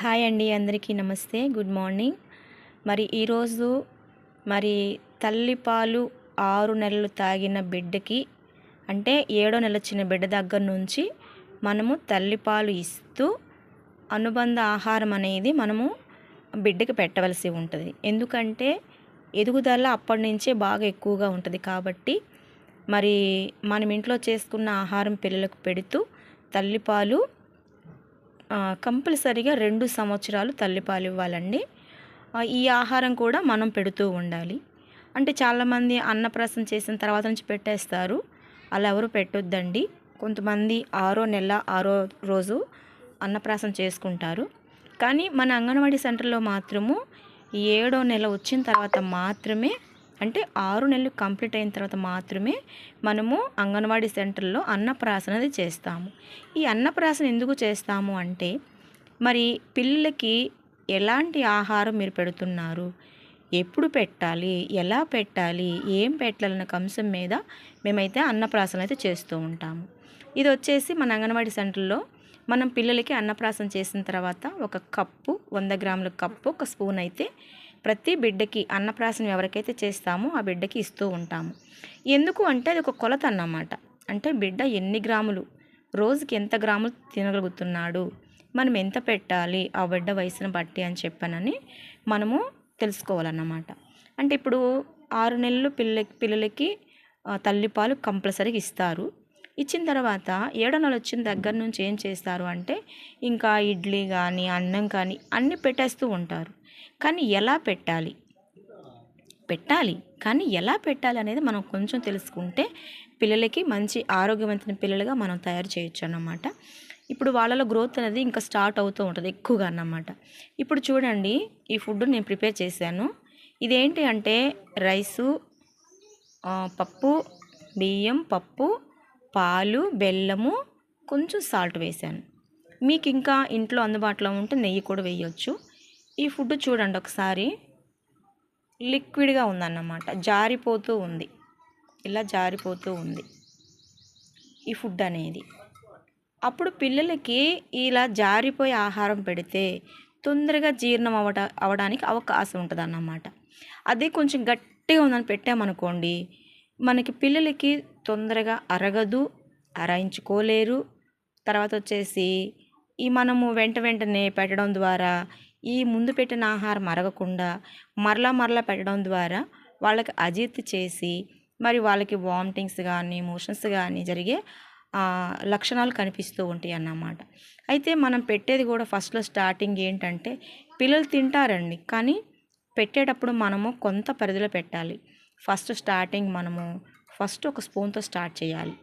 Hi అండి అందరికీ నమస్తే గుడ్ మార్నింగ్. మరి ఈరోజు మరి తల్లిపాలు ఆరు నెలలు తాగిన బిడ్డకి అంటే ఏడో నెల వచ్చిన బిడ్డ దగ్గర నుంచి మనము తల్లిపాలు ఇస్తూ అనుబంధ ఆహారం అనేది మనము బిడ్డకి పెట్టవలసి ఉంటుంది. ఎందుకంటే ఎదుగుదల అప్పటి నుంచే బాగా ఎక్కువగా ఉంటుంది కాబట్టి మరి మనం ఇంట్లో చేసుకున్న ఆహారం పిల్లలకు పెడుతూ తల్లిపాలు కంపల్సరీగా రెండు సంవత్సరాలు తల్లిపాలు ఇవ్వాలండి ఈ ఆహారం కూడా మనం పెడుతూ ఉండాలి. అంటే చాలామంది అన్నప్రాసం చేసిన తర్వాత నుంచి పెట్టేస్తారు. అలా ఎవరు పెట్టొద్దండి. కొంతమంది ఆరో నెల ఆరో రోజు అన్నప్రాసం చేసుకుంటారు. కానీ మన అంగన్వాడీ సెంటర్లో మాత్రము ఈ ఏడో నెల వచ్చిన తర్వాత మాత్రమే అంటే ఆరు నెలలు కంప్లీట్ అయిన తర్వాత మాత్రమే మనము అంగన్వాడీ సెంటర్లో అన్నప్రాసన అది చేస్తాము. ఈ అన్నప్రాసన ఎందుకు చేస్తాము అంటే మరి పిల్లలకి ఎలాంటి ఆహారం మీరు పెడుతున్నారు? ఎప్పుడు పెట్టాలి? ఎలా పెట్టాలి? ఏం పెట్టాలన్న అంశం మీద మేమైతే అన్నప్రాసన అయితే చేస్తూ ఉంటాము. ఇది వచ్చేసి మన అంగన్వాడీ సెంటర్లో మనం పిల్లలకి అన్నప్రాసన చేసిన తర్వాత ఒక కప్పు వంద గ్రాముల కప్పు ఒక స్పూన్ అయితే ప్రతి బిడ్డకి అన్నప్రాసన ఎవరికైతే చేస్తామో ఆ బిడ్డకి ఇస్తూ ఉంటాము. ఎందుకు అంటే అది ఒక కొలత అన్నమాట. అంటే బిడ్డ ఎన్ని గ్రాములు రోజుకి ఎంత గ్రాములు తినగలుగుతున్నాడు మనం ఎంత పెట్టాలి ఆ బిడ్డ వయసును బట్టి అని చెప్పానని మనము తెలుసుకోవాలన్నమాట. అంటే ఇప్పుడు ఆరు నెలలు పిల్ల పిల్లలకి తల్లిపాలు కంపల్సరీగా ఇస్తారు. ఇచ్చిన తర్వాత ఏడో నెల వచ్చిన దగ్గర నుంచి ఏం చేస్తారు అంటే ఇంకా ఇడ్లీ కానీ అన్నం కానీ అన్నీ పెట్టేస్తూ ఉంటారు. కానీ ఎలా పెట్టాలి? పెట్టాలి. కానీ ఎలా పెట్టాలి అనేది మనం కొంచెం తెలుసుకుంటే పిల్లలకి మంచి ఆరోగ్యవంతమైన పిల్లలుగా మనం తయారు చేయొచ్చు అన్నమాట. ఇప్పుడు వాళ్ళలో గ్రోత్ అనేది ఇంకా స్టార్ట్ అవుతూ ఉంటుంది ఎక్కువగా అన్నమాట. ఇప్పుడు చూడండి ఈ ఫుడ్ నేను ప్రిపేర్ చేశాను. ఇదేంటి అంటే రైసు పప్పు బియ్యం పప్పు పాలు బెల్లము కొంచెం సాల్ట్ వేశాను. మీకు ఇంకా ఇంట్లో అందుబాటులో ఉంటే నెయ్యి కూడా వేయొచ్చు. ఈ ఫుడ్ చూడండి ఒకసారి. లిక్విడ్గా ఉందన్నమాట. జారిపోతూ ఉంది. ఇలా జారిపోతూ ఉంది. ఈ ఫుడ్ అనేది. అప్పుడు పిల్లలకి ఇలా జారిపోయే ఆహారం పెడితే తొందరగా జీర్ణం అవట అవడానికి అవకాశం ఉంటుంది అన్నమాట అదే కొంచెం గట్టిగా ఉందని పెట్టామనుకోండి మనకి పిల్లలకి తొందరగా అరగదు అరాయించుకోలేరు. తర్వాత వచ్చేసి ఈ మనము వెంట వెంటనే పెట్టడం ద్వారా ఈ ముందు పెట్టిన ఆహారం అరగకుండా మరలా మరలా పెట్టడం ద్వారా వాళ్ళకి అజీర్తి చేసి మరి వాళ్ళకి వామిటింగ్స్ కానీ మోషన్స్ కానీ జరిగే లక్షణాలు కనిపిస్తూ ఉంటాయి అన్నమాట. అయితే మనం పెట్టేది కూడా ఫస్ట్లో స్టార్టింగ్ ఏంటంటే పిల్లలు తింటారండి కానీ పెట్టేటప్పుడు మనము కొంత పరిధిలో పెట్టాలి. ఫస్ట్ స్టార్టింగ్ మనము ఫస్ట్ ఒక స్పూన్తో స్టార్ట్ చేయాలి.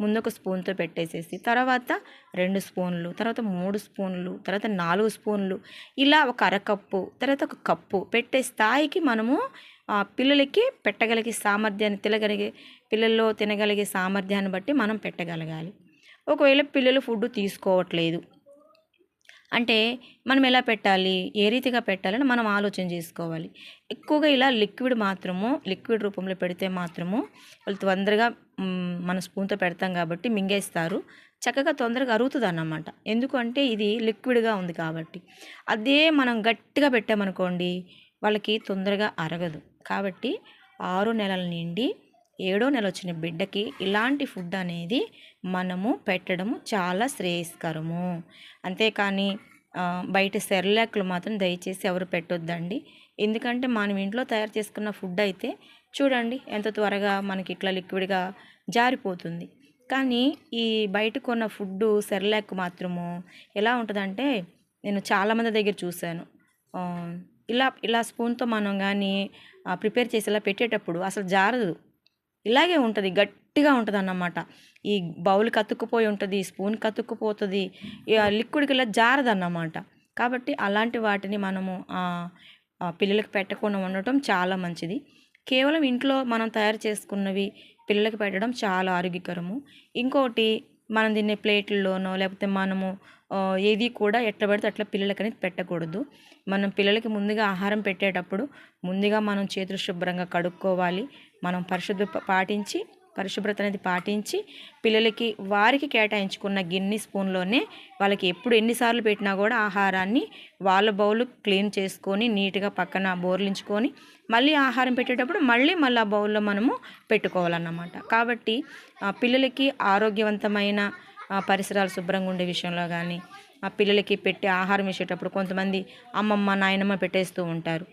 ముందు ఒక స్పూన్తో పెట్టేసేసి తర్వాత రెండు స్పూన్లు తర్వాత మూడు స్పూన్లు తర్వాత నాలుగు స్పూన్లు ఇలా ఒక అరకప్పు తర్వాత ఒక కప్పు పెట్టే స్థాయికి మనము పిల్లలకి పెట్టగలిగే సామర్థ్యాన్ని తినగలిగే పిల్లల్లో తినగలిగే సామర్థ్యాన్ని బట్టి మనం పెట్టగలగాలి. ఒకవేళ పిల్లలు ఫుడ్ తీసుకోవట్లేదు అంటే మనం ఎలా పెట్టాలి? ఏ రీతిగా పెట్టాలని మనం ఆలోచన చేసుకోవాలి. ఎక్కువగా ఇలా లిక్విడ్ మాత్రము లిక్విడ్ రూపంలో పెడితే మాత్రము వాళ్ళు తొందరగా మన స్పూన్తో పెడతాం కాబట్టి మింగేస్తారు. చక్కగా తొందరగా అరుగుతుంది అన్నమాట ఎందుకంటే ఇది లిక్విడ్గా ఉంది కాబట్టి. అదే మనం గట్టిగా పెట్టామనుకోండి వాళ్ళకి తొందరగా అరగదు. కాబట్టి ఆరు నెలల నుండి ఏడో నెల వచ్చిన బిడ్డకి ఇలాంటి ఫుడ్ అనేది మనము పెట్టడము చాలా శ్రేయస్కరము. అంతేకాని బయట సెర్లాక్లు మాత్రం దయచేసి ఎవరు పెట్టొద్దండి. ఎందుకంటే మనం ఇంట్లో తయారు చేసుకున్న ఫుడ్ అయితే చూడండి ఎంత త్వరగా మనకి ఇట్లా లిక్విడ్గా జారిపోతుంది. కానీ ఈ బయట కొన్న ఫుడ్ సెర్లాక్ మాత్రము ఎలా ఉంటుందంటే నేను చాలామంది దగ్గర చూశాను. ఇలా ఇలా స్పూన్తో మనం కానీ ప్రిపేర్ చేసి ఇలా పెట్టేటప్పుడు అసలు జారదు. ఇలాగే ఉంటుంది గట్టిగా ఉంటుంది అన్నమాట ఈ బౌల్ కతుక్కుపోయి ఉంటుంది స్పూన్ కతుక్కుపోతుంది లిక్విడ్కి ఇలా జారదు అన్నమాట కాబట్టి అలాంటి వాటిని మనము పిల్లలకు పెట్టకుండా ఉండటం చాలా మంచిది. కేవలం ఇంట్లో మనం తయారు చేసుకున్నవి పిల్లలకు పెట్టడం చాలా ఆరోగ్యకరము. ఇంకోటి మనం తినే ప్లేట్లలోనో లేకపోతే మనము ఏది కూడా ఎట్లా పెడితే అట్లా పిల్లలకి అనేది పెట్టకూడదు. మనం పిల్లలకి ముందుగా ఆహారం పెట్టేటప్పుడు ముందుగా మనం చేతులు శుభ్రంగా కడుక్కోవాలి. మనం పరిశుద్ధ పాటించి పరిశుభ్రత అనేది పాటించి పిల్లలకి వారికి కేటాయించుకున్న గిన్ని స్పూన్లోనే వాళ్ళకి ఎప్పుడు ఎన్నిసార్లు పెట్టినా కూడా ఆహారాన్ని వాళ్ళ బౌల్ క్లీన్ చేసుకొని నీట్గా పక్కన బోర్లించుకొని మళ్ళీ ఆహారం పెట్టేటప్పుడు మళ్ళీ మళ్ళీ ఆ బౌల్లో మనము పెట్టుకోవాలన్నమాట. కాబట్టి ఆ, పిల్లలకి ఆరోగ్యవంతమైన పరిసరాలు శుభ్రంగా ఉండే విషయంలో కానీ ఆ పిల్లలకి పెట్టే ఆహారం వేసేటప్పుడు కొంతమంది అమ్మమ్మ నాయనమ్మ పెట్టేస్తూ ఉంటారు.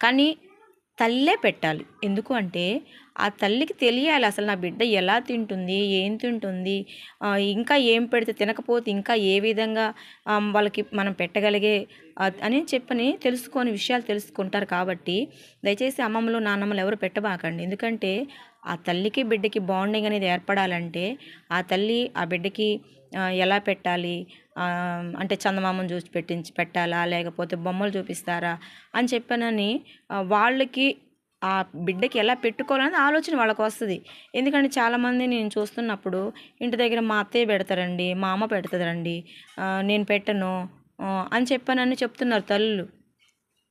కానీ తల్లే పెట్టాలి. ఎందుకు అంటే ఆ తల్లికి తెలియాలి అసలు నా బిడ్డ ఎలా తింటుంది ఏం తింటుంది ఇంకా ఏం పెడితే తినకపోతే ఇంకా ఏ విధంగా వాళ్ళకి మనం పెట్టగలిగే అని చెప్పని తెలుసుకొని విషయాలు తెలుసుకుంటారు కాబట్టి దయచేసి అమ్మమ్మలు నాన్నమ్మలు ఎవరు పెట్టబాకండి. ఎందుకంటే ఆ తల్లికి బిడ్డకి బాండింగ్ అనేది ఏర్పడాలంటే ఆ తల్లి ఆ బిడ్డకి ఎలా పెట్టాలి? అంటే చందమామను చూసి పెట్టించి పెట్టాలా? లేకపోతే బొమ్మలు చూపిస్తారా? అని చెప్పానని వాళ్ళకి ఆ బిడ్డకి ఎలా పెట్టుకోవాలనేది ఆలోచన వాళ్ళకి వస్తుంది. ఎందుకంటే చాలామంది నేను చూస్తున్నప్పుడు ఇంటి దగ్గర మా అత్తయ్య పెడతారండి మా అమ్మ పెడతారండి నేను పెట్టను అని చెప్పానని చెప్తున్నారు తల్లులు.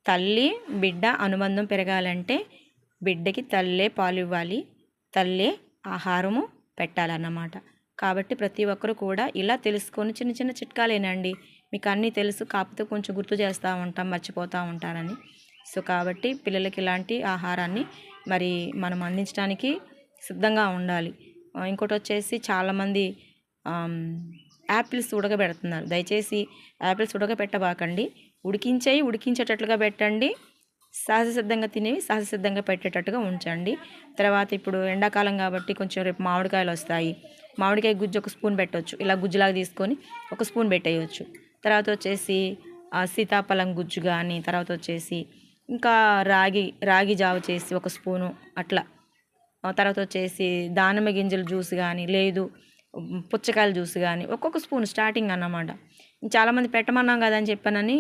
తల్లి బిడ్డ అనుబంధం పెరగాలంటే బిడ్డకి తల్లే పాలు ఇవ్వాలి తల్లే ఆహారము పెట్టాలన్నమాట. కాబట్టి ప్రతి ఒక్కరు కూడా ఇలా తెలుసుకొని చిన్న చిన్న చిట్కాలేనండి. మీకు అన్నీ తెలుసు కాకపోతే కొంచెం గుర్తు చేస్తూ ఉంటాం మర్చిపోతూ ఉంటారని. సో కాబట్టి పిల్లలకి ఇలాంటి ఆహారాన్ని మరి మనం అందించడానికి సిద్ధంగా ఉండాలి. ఇంకోటి వచ్చేసి చాలామంది యాపిల్స్ ఉడకబెడుతున్నారు. దయచేసి యాపిల్స్ ఉడకబెట్టబాకండి. ఉడికించేయి ఉడికించేటట్లుగా పెట్టండి. సహజ సిద్ధంగా తినేవి సహజ సిద్ధంగా పెట్టేటట్టుగా ఉంచండి. తర్వాత ఇప్పుడు ఎండాకాలం కాబట్టి కొంచెం రేపు మామిడికాయలు వస్తాయి. మామిడికాయ గుజ్జు ఒక స్పూన్ పెట్టవచ్చు ఇలా గుజ్జులాగా తీసుకొని ఒక స్పూన్ పెట్టేయచ్చు. తర్వాత వచ్చేసి సీతాఫలం గుజ్జు కానీ తర్వాత వచ్చేసి ఇంకా రాగి రాగి జావ చేసి ఒక స్పూను అట్లా. తర్వాత వచ్చేసి దానిమ్మ గింజల జ్యూస్ కానీ లేదు పుచ్చకాయల జ్యూస్ కానీ ఒక్కొక్క స్పూన్ స్టార్టింగ్ అన్నమాట. చాలామంది పెట్టమన్నాం కదా అని చెప్పానని